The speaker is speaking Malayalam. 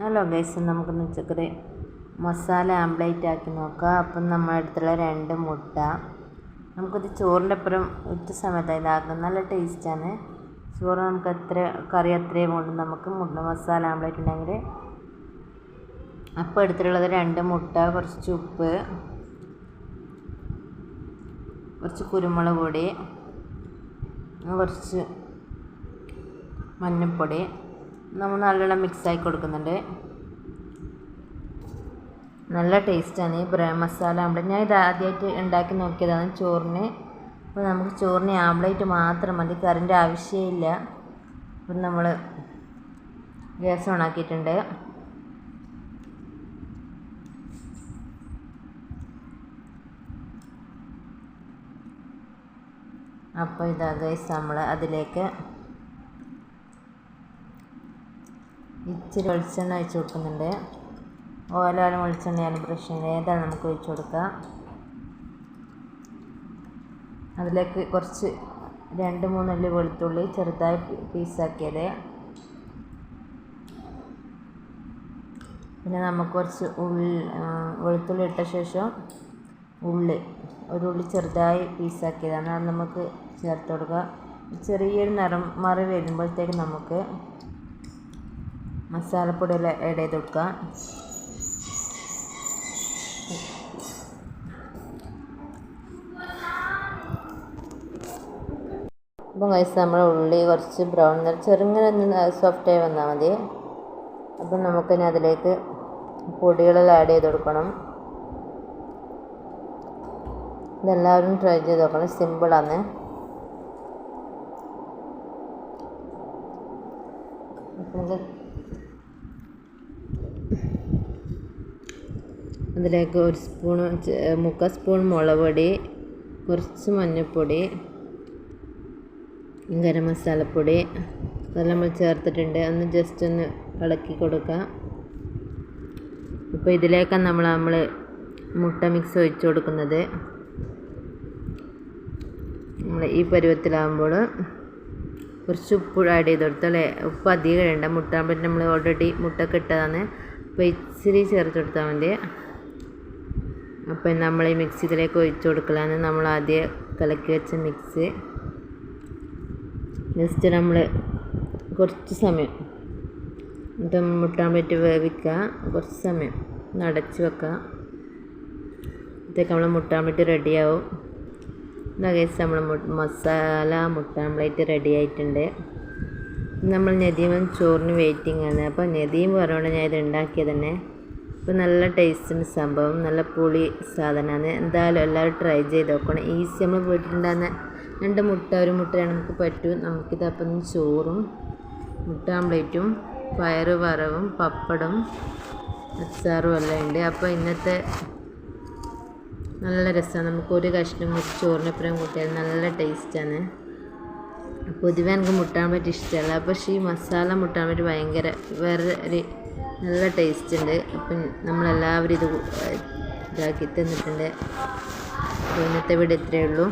ഹലോ ഗൈസ് നമുക്കൊന്ന് ഉച്ചക്കറി മസാല ആംപ്ലേറ്റ് ആക്കി നോക്കാം. അപ്പം നമ്മുടെ അടുത്തുള്ള രണ്ട് മുട്ട. നമുക്കിത് ചോറിന്റെ അപ്പുറം ഉച്ച സമയത്ത് ഇതാക്കും നല്ല ടേസ്റ്റാണ് ചോറ് നമുക്ക് എത്ര കറി അത്രയും കൊണ്ട് നമുക്ക് മുട്ട മസാല ആംപ്ലേറ്റ് ഉണ്ടെങ്കിൽ അപ്പം എടുത്തിട്ടുള്ളത് രണ്ട് മുട്ട കുറച്ച് ഉപ്പ് കുറച്ച് കുരുമുളക് പൊടി കുറച്ച് മഞ്ഞൾപ്പൊടി നമ്മൾ നല്ലോണം മിക്സായി കൊടുക്കുന്നുണ്ട്. നല്ല ടേസ്റ്റാണ് ഈ ബ്ര മസാല ആംപ്ലേറ്റ് ഞാൻ ഇത് ആദ്യമായിട്ട് ഉണ്ടാക്കി നോക്കിയതാണ് ചോറിന്. അപ്പോൾ നമുക്ക് ചോറിന് ആംപ്ലേറ്റ് മാത്രം മതി. കറിന്റെ ആവശ്യമില്ല അപ്പം നമ്മൾ ഗ്യാസ് ഓണാക്കിയിട്ടുണ്ട് അപ്പോൾ ഇതാ ഗൈസ് നമ്മൾ അതിലേക്ക് ഇച്ചിരി വെളിച്ചെണ്ണ ഒഴിച്ച് കൊടുക്കുന്നുണ്ട്. ഓയിലായാലും വെളിച്ചെണ്ണയായാലും പ്രശ്നമില്ല. ഏതാണ് നമുക്ക് ഒഴിച്ച് കൊടുക്കുക? അതിലേക്ക് കുറച്ച് രണ്ട് മൂന്നുള്ളി വെളുത്തുള്ളി ചെറുതായി പീസാക്കിയത്. പിന്നെ നമുക്ക് കുറച്ച് ഉള്ളി വെളുത്തുള്ളി ഇട്ട ശേഷം ഉള്ളി ഒരു ഉള്ളി ചെറുതായി പീസാക്കിയതാണ്. അത് നമുക്ക് ചേർത്ത് കൊടുക്കുക. ചെറിയൊരു നിറം മറി വരുമ്പോഴത്തേക്ക് നമുക്ക് മസാലപ്പൊടിയെല്ലാം ആഡ് ചെയ്ത് കൊടുക്കുക. അപ്പം കഴിച്ച് നമ്മൾ ഉള്ളി കുറച്ച് ബ്രൗൺ നിറം ചെറുങ്ങനെ ഒന്ന് സോഫ്റ്റായി വന്നാൽ മതി. അപ്പം നമുക്കിനി അതിലേക്ക് പൊടികളെല്ലാം ആഡ് ചെയ്ത് കൊടുക്കണം. ഇതെല്ലാവരും ട്രൈ ചെയ്ത് നോക്കണം. സിമ്പിളാണ് അതിലേക്ക് ഒരു സ്പൂൺ മുക്കാൽ സ്പൂൺ മുളക് പൊടി കുറച്ച് മഞ്ഞൾപ്പൊടി ഗരം മസാലപ്പൊടി അതെല്ലാം നമ്മൾ ചേർത്തിട്ടുണ്ട്. ഒന്ന് ജസ്റ്റ് ഒന്ന് ഇളക്കി കൊടുക്കാം ഇപ്പോൾ ഇതിലേക്കാണ് നമ്മൾ നമ്മൾ മുട്ട മിക്സ് ഒഴിച്ചു കൊടുക്കുന്നത്. നമ്മൾ ഈ പരുവത്തിലാകുമ്പോൾ കുറച്ച് ഉപ്പ് ആഡ് ചെയ്ത് കൊടുത്തു അല്ലേ? ഉപ്പ് അധികം ഇടണ്ട. മുട്ട പറ്റി നമ്മൾ ഓൾറെഡി മുട്ടൊക്കെ ഇട്ടതാണ്. അപ്പോൾ ഇച്ചിരി ചേർത്ത് കൊടുത്താൽ മതി. അപ്പം നമ്മൾ ഈ മിക്സിയിലേക്ക് ഒഴിച്ച് കൊടുക്കലാണ്. നമ്മൾ ആദ്യം കലക്കി വെച്ച മിക്സ് ജസ്റ്റ് നമ്മൾ കുറച്ച് സമയം. എന്നിട്ട് മുട്ടാൻ പറ്റി വേവിക്കുക. കുറച്ച് സമയം. അടച്ച് വെക്കുക. ഇതൊക്കെ നമ്മൾ മുട്ടാൻ പറ്റി റെഡിയാവും കേസ് നമ്മൾ മസാല മുട്ട ആംപ്ലേറ്റ് റെഡി ആയിട്ടുണ്ട്. നമ്മൾ നദീമൻ ചോറിന് വെയിറ്റിംഗ് ആണ്. അപ്പോൾ നദീം പറഞ്ഞുകൊണ്ട് ഞാൻ ഇത് ഉണ്ടാക്കിയത് തന്നെ. അപ്പോൾ നല്ല ടേസ്റ്റിന് സംഭവം. നല്ല പുളി സാധനമാണ് എന്തായാലും എല്ലാവരും ട്രൈ ചെയ്ത് നോക്കണം. ഈസി നമ്മൾ വീട്ടിലുണ്ടാകുന്ന രണ്ട് മുട്ട ഒരു മുട്ടയാണ് നമുക്ക് പറ്റും. നമുക്കിതപ്പം ചോറും മുട്ട ആംപ്ലേറ്റും പയറ് വറവും പപ്പടം അച്ചാറും എല്ലാം ഉണ്ട്. അപ്പോൾ ഇന്നത്തെ നല്ല രസമാണ്. നമുക്ക് ഒരു കഷ്ണം ചോറിനപ്പുറം കൂട്ടിയാൽ നല്ല ടേസ്റ്റാണ് പൊതുവേ എനിക്ക് മുട്ടാൻ പറ്റി ഇഷ്ടമല്ല. പക്ഷേ ഈ മസാല മുട്ടാൻ പറ്റി ഭയങ്കര വേറെ ഒരു നല്ല ടേസ്റ്റ് ഉണ്ട്. അപ്പം നമ്മളെല്ലാവരും ഇത് ഇതാക്കി തന്നിട്ടുണ്ട്. ഇന്നത്തെ വീട് ഇത്രയേ ഉള്ളൂ.